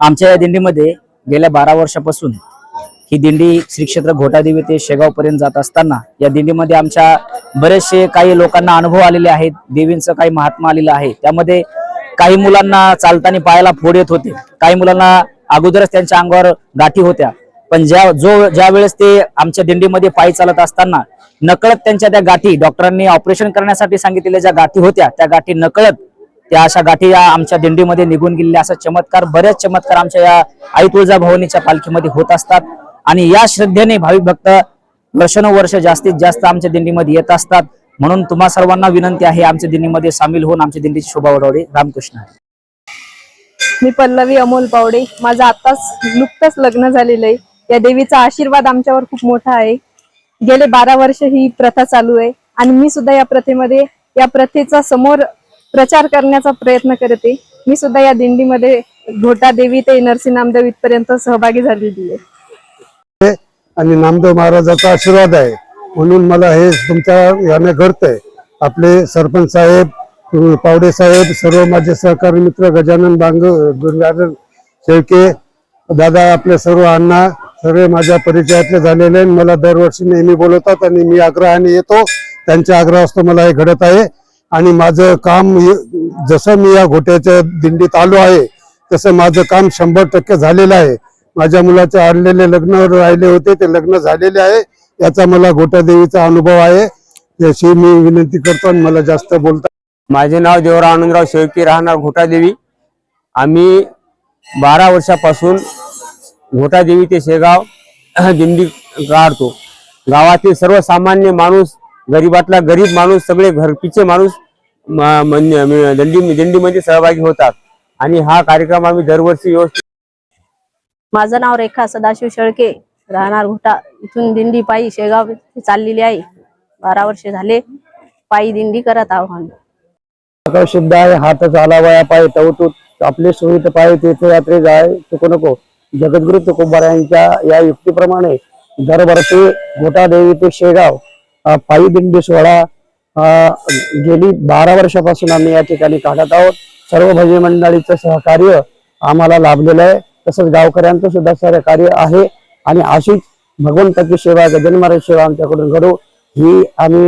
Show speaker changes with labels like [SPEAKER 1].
[SPEAKER 1] आमच्या या दिंडीमध्ये गेल्या बारा वर्षापासून ही दिंडी श्री क्षेत्र घोटादेवी ते शेगाव पर्यंत जात असताना या दिंडीमध्ये आमच्या बरेचसे काही लोकांना अनुभव आलेले आहेत. देवींचं काही महात्मा आलेलं आहे. त्यामध्ये काही मुलांना चालताना पायाला फोड येत होते. काही मुलांना अगोदरच त्यांच्या अंगावर गाठी होत्या. पण ज्या जो ज्या वेळेस ते आमच्या दिंडीमध्ये पायी चालत असताना नकळत त्यांच्या त्या गाठी डॉक्टरांनी ऑपरेशन करण्यासाठी सांगितलेल्या ज्या गाठी होत्या त्या गाठी नकळत त्या अशा गाठी या आमच्या दिंडीमध्ये निघून गेलेल्या असा चमत्कार बरेच चमत्कार आमच्या या आई तुळजाभवानीच्या पालखीमध्ये होत असतात. आणि या श्रद्धेने भाविक भक्त वर्षानुवर्ष जास्तीत जास्त आमच्या दिंडीमध्ये येत असतात. म्हणून तुम्हा सर्वांना विनंती आहे आमच्या दिंडीमध्ये सामील होऊन आमच्या दिंडीची शोभा वाढवणे रामकृष्ण
[SPEAKER 2] मी पल्लवी अमोल पावडे. माझं आताच नुकतंच लग्न झालेलं आहे. या देवीचा आशीर्वाद आमच्यावर खूप मोठा आहे. गेले बारा वर्ष ही प्रथा चालू आहे. आणि मी सुद्धा या प्रथेमध्ये या प्रथेचा समोर प्रचार करण्याचा प्रयत्न करते. मी सुद्धा या दिंडीमध्ये घोटा देवी ते नरसी नामदेव इथपर्यंत सहभागी झालेली आहे.
[SPEAKER 3] आणि नामदेव महाराजाचा आशीर्वाद आहे. म्हणून मला हे तुमच्या याने घडतंय. आपले सरपंच साहेब पावडे साहेब सर्व माझे सहकारी मित्र गजानन बांग गजानन शेळके दादा आपले सर्व अण्णा सर्व माझ्या परिचयातले झालेले मला दरवर्षी नेहमी बोलवतात आणि मी आग्रहाने येतो. त्यांच्या आग्रहास्तव मला हे घडत आहे. आणि माझं काम जसं मी या घोट्याच्या दिंडीत आलो आहे तसं माझं काम शंभर टक्के झालेलं आहे. माझ्या मुलाचे आणलेले लग्न राहिले होते ते लग्न झालेले आहे. याचा मला घोटादेवीचा देवीचा अनुभव आहे. याची मी विनंती करतो आणि मला जास्त बोलता
[SPEAKER 4] माझे नाव देवराव आनंदराव शेळके राहणार घोटादेवी आम्ही बारा वर्षापासून घोटादेवी ते शेगाव दिंडी काढतो. गावातील सर्वसामान्य माणूस गरीबातला गरीब माणूस सगळे घरपीचे माणूस म्हणजे दिंडी दिंडीमध्ये सहभागी होतात. आणि हा कार्यक्रम आम्ही दरवर्षी व्यवस्थित
[SPEAKER 5] माझं नाव रेखा सदाशिव शेळके. राहणार घोटा इथून दिंडी पायी शेगाव चाललेली आहे. बारा वर्ष झाले पायी दिंडी करत.
[SPEAKER 3] सकाळ शुद्ध आहे हातच आलावया पाय तवतू आपले सुविध पाय तीर्थयात्रे जाय चुकू नको. जगद्गुरु तुकोबार यांच्या या युक्तीप्रमाणे दरवर्षी गोटा देवी ते शेगाव पायी दिंडी सोहळा गेली बारा वर्षापासून आम्ही या ठिकाणी काढत आहोत. सर्व भजनी मंडळीचं सहकार्य आम्हाला लाभलेलं आहे. तसंच गावकऱ्यांचं सुद्धा सहकार्य आहे. आणि अशीच भगवंताची सेवा गजन महाराज सेवा आमच्याकडून घडू. ही आम्ही